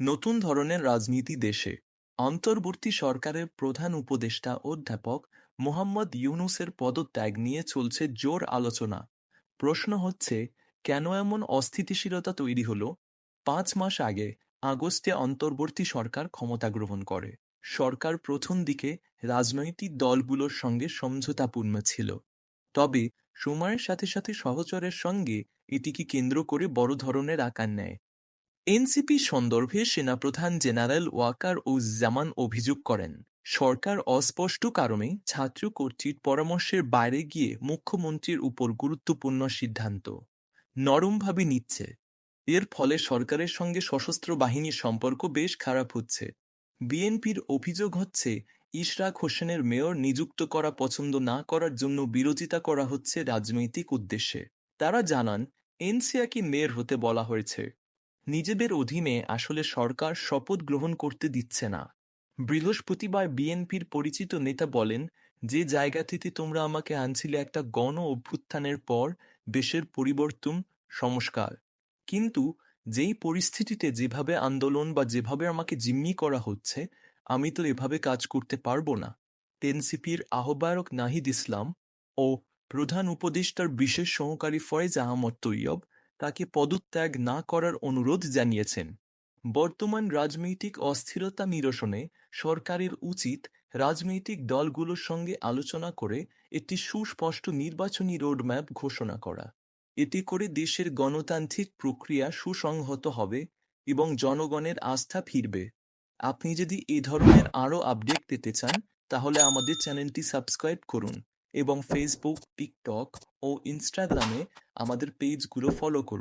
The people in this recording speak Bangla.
নতুন ধরনের রাজনীতি দেশে। অন্তর্বর্তী সরকারের প্রধান উপদেষ্টা অধ্যাপক মোহাম্মদ ইউনুসের পদত্যাগ নিয়ে চলছে জোর আলোচনা। প্রশ্ন হচ্ছে, কেন এমন অস্থিতিশীলতা তৈরি হলো? পাঁচ মাস আগে আগস্টে অন্তর্বর্তী সরকার ক্ষমতা গ্রহণ করে। সরকার প্রথম দিকে রাজনৈতিক দলগুলোর সঙ্গে সমঝোতাপূর্ণ ছিল। তবে সময়ের সাথে সাথে সহচরের সঙ্গে এটিকে কেন্দ্র করে বড় ধরনের আকার নেয়। এনসিপি সন্দর্ভে সেনাপ্রধান জেনারেল ওয়াকার ও জামান অভিযোগ করেন, সরকার অস্পষ্ট কারণে ছাত্র কর্তৃক পরামর্শের বাইরে গিয়ে মুখ্যমন্ত্রীর উপর গুরুত্বপূর্ণ সিদ্ধান্ত নরমভাবে নিচ্ছে। এর ফলে সরকারের সঙ্গে সশস্ত্র বাহিনীর সম্পর্ক বেশ খারাপ হচ্ছে। বিএনপির অভিযোগ হচ্ছে, ইশরাক হোসেনের মেয়র নিযুক্ত করা পছন্দ না করার জন্য বিরোধিতা করা হচ্ছে রাজনৈতিক উদ্দেশ্যে। তারা জানান, এনসিয়াকে মেয়র হতে বলা হয়েছে। নিজেদের অধীনে আসলে সরকার শপথ গ্রহণ করতে দিচ্ছে না। বৃহস্পতিবার বিএনপির পরিচিত নেতা বলেন, যে জায়গা থেকে তোমরা আমাকে আনছিলে একটা গণ অভ্যুত্থানের পর, দেশের পরিবর্তন সংস্কার কিন্তু যেই পরিস্থিতিতে যেভাবে আন্দোলন বা যেভাবে আমাকে জিম্মি করা হচ্ছে, আমি তো এভাবে কাজ করতে পারব না। এনসিপির আহ্বায়ক নাহিদ ইসলাম ও প্রধান উপদেষ্টার বিশেষ সহকারী ফয়েজ আহমদ তৈয়ব তাকে পদত্যাগ না করার অনুরোধ জানিয়েছেন। বর্তমান রাজনৈতিক অস্থিরতা নিরসনে সরকারের উচিত রাজনৈতিক দলগুলোর সঙ্গে আলোচনা করে একটি সুস্পষ্ট নির্বাচনী রোডম্যাপ ঘোষণা করা। এতে করে দেশের গণতান্ত্রিক প্রক্রিয়া সুসংহত হবে এবং জনগণের আস্থা ফিরবে। আপনি যদি এ ধরনের আরও আপডেট পেতে চান, তাহলে আমাদের চ্যানেলটি সাবস্ক্রাইব করুন। এবং ফেসবুক টিকটক ও ইনস্টাগ্রামে আমাদের পেজগুলো ফলো করুন।